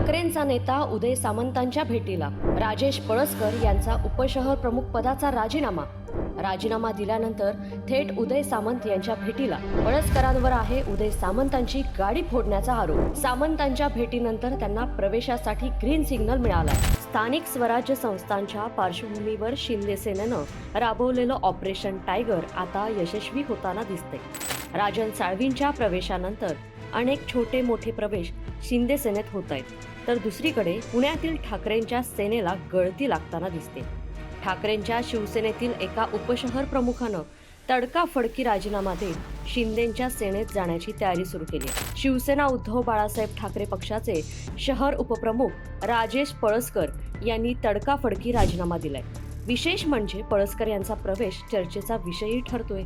ठाकरेंचा नेता उदय सामंतांच्या भेटीला. राजेश पळसकर यांचा उपशहर प्रमुख पदाचा राजीनामा. राजीनामा दिल्यानंतर थेट उदय सामंत यांच्या भेटीला. पळसकरांवर आहे उदय सामंतांची गाडी फोडण्याचा आरोप. सामंतांच्या भेटीनंतर त्यांना प्रवेशासाठी ग्रीन सिग्नल मिळाला. स्थानिक स्वराज्य संस्थांच्या पार्श्वभूमीवर शिंदे सेनेनं राबवलेलं ऑपरेशन टायगर आता यशस्वी होताना दिसते राजन साळवींच्या प्रवेशानंतर अनेक छोटे मोठे प्रवेश शिंदे सेनेत होत आहेत. तर दुसरीकडे पुण्यातील ठाकरेंच्या सेनेला गळती लागताना दिसते. ठाकरेंच्या शिवसेनेतील एका उपशहर प्रमुखानं तडकाफडकी राजीनामा देत शिंदेंच्या सेनेत जाण्याची तयारी सुरू केली आहे. शिवसेना उद्धव बाळासाहेब ठाकरे पक्षाचे शहर उपप्रमुख राजेश पळसकर यांनी तडकाफडकी राजीनामा दिलाय. विशेष म्हणजे पळसकर यांचा प्रवेश चर्चेचा विषयही ठरतोय.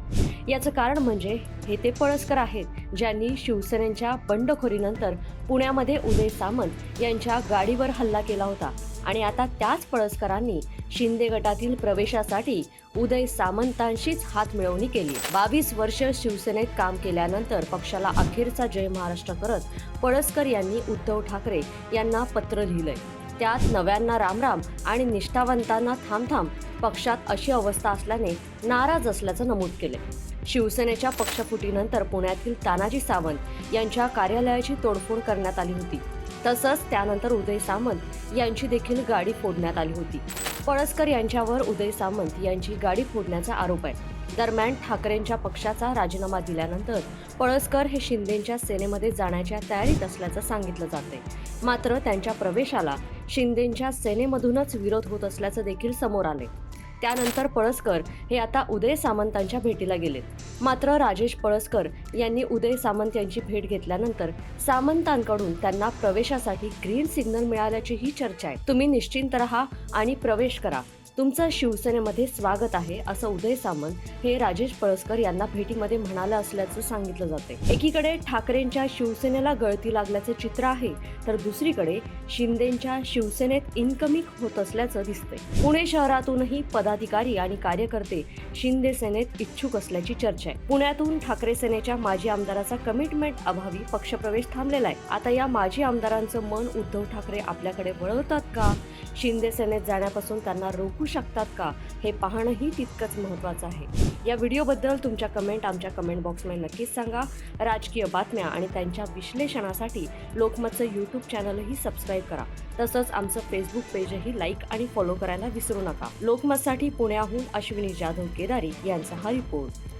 याचं कारण म्हणजे हे ते पळसकर आहेत ज्यांनी शिवसेनेच्या बंडखोरीनंतर पुण्यामध्ये उदय सामंत यांच्या गाडीवर हल्ला केला होता. आणि आता त्याच पळसकरांनी शिंदे गटातील प्रवेशासाठी उदय सामंतांशीच हात मिळवणी केली. बावीस वर्ष शिवसेनेत काम केल्यानंतर पक्षाला अखेरचा जय महाराष्ट्र करत पळसकर यांनी उद्धव ठाकरे यांना पत्र लिहिलंय. त्यात नव्यांना रामराम आणि निष्ठावंतांना थांबथांब पक्षात अशी अवस्था असल्याने नाराज असल्याचं नमूद केले शिवसेनेच्या पक्षफुटीनंतर पुण्यातील तानाजी सावंत यांच्या कार्यालयाची तोडफोड करण्यात आली होती. तसंच त्यानंतर उदय सामंत यांची देखील गाडी फोडण्यात आली होती. पळसकर यांच्यावर उदय सामंत यांची गाडी फोडण्याचा आरोप आहे. दरम्यान ठाकरेंच्या पक्षाचा राजीनामा दिल्यानंतर पळसकर हे शिंदेच्या सेनेमध्ये जाण्याच्या तयारीत असल्याचं सांगितलं जाते मात्र त्यांच्या प्रवेशाला शिंदेंच्या सेनेमधूनच विरोध होत असल्याचं देखील समोर आले त्यानंतर पळसकर हे आता उदय सामंतांच्या भेटीला गेलेत मात्र राजेश पळसकर यांनी उदय सामंत यांची भेट घेतल्यानंतर सामंतांकडून त्यांना प्रवेशासाठी ग्रीन सिग्नल मिळाल्याची ही चर्चा आहे. तुम्ही निश्चिंत रहा आणि प्रवेश करा. तुमचं शिवसेनेमध्ये स्वागत आहे असं उदय सामंत हे राजेश पळसकर यांना भेटीमध्ये म्हणालं असल्याचं सांगितलं जाते एकीकडे ठाकरेंच्या शिवसेनेला गळती लागल्याचं चित्र आहे तर दुसरीकडे शिंदेच्या शिवसेनेत इनकमिंग होत असल्याचं दिसतंय. पुणे शहरातूनही पदाधिकारी आणि कार्यकर्ते शिंदे सेनेत इच्छुक असल्याची चर्चा आहे. पुण्यातून ठाकरे सेनेच्या माजी आमदाराचा कमिटमेंट अभावी पक्षप्रवेश थांबलेला आहे. आता या माजी आमदारांचं मन उद्धव ठाकरे आपल्याकडे वळवतात का? शिंदे सेनेत जाण्यापासून त्यांना रोखू शकतात का? हे पाहणंही तितकंच महत्त्वाचं आहे. या व्हिडिओबद्दल तुमच्या कमेंट आमच्या कमेंट बॉक्समध्ये नक्कीच सांगा. राजकीय बातम्या आणि त्यांच्या विश्लेषणासाठी लोकमतचं यूट्यूब चॅनलही सबस्क्राईब करा. तसंच आमचं फेसबुक पेजही लाईक आणि फॉलो करायला विसरू नका. लोकमतसाठी पुण्याहून अश्विनी जाधव केदारी यांचा हा रिपोर्ट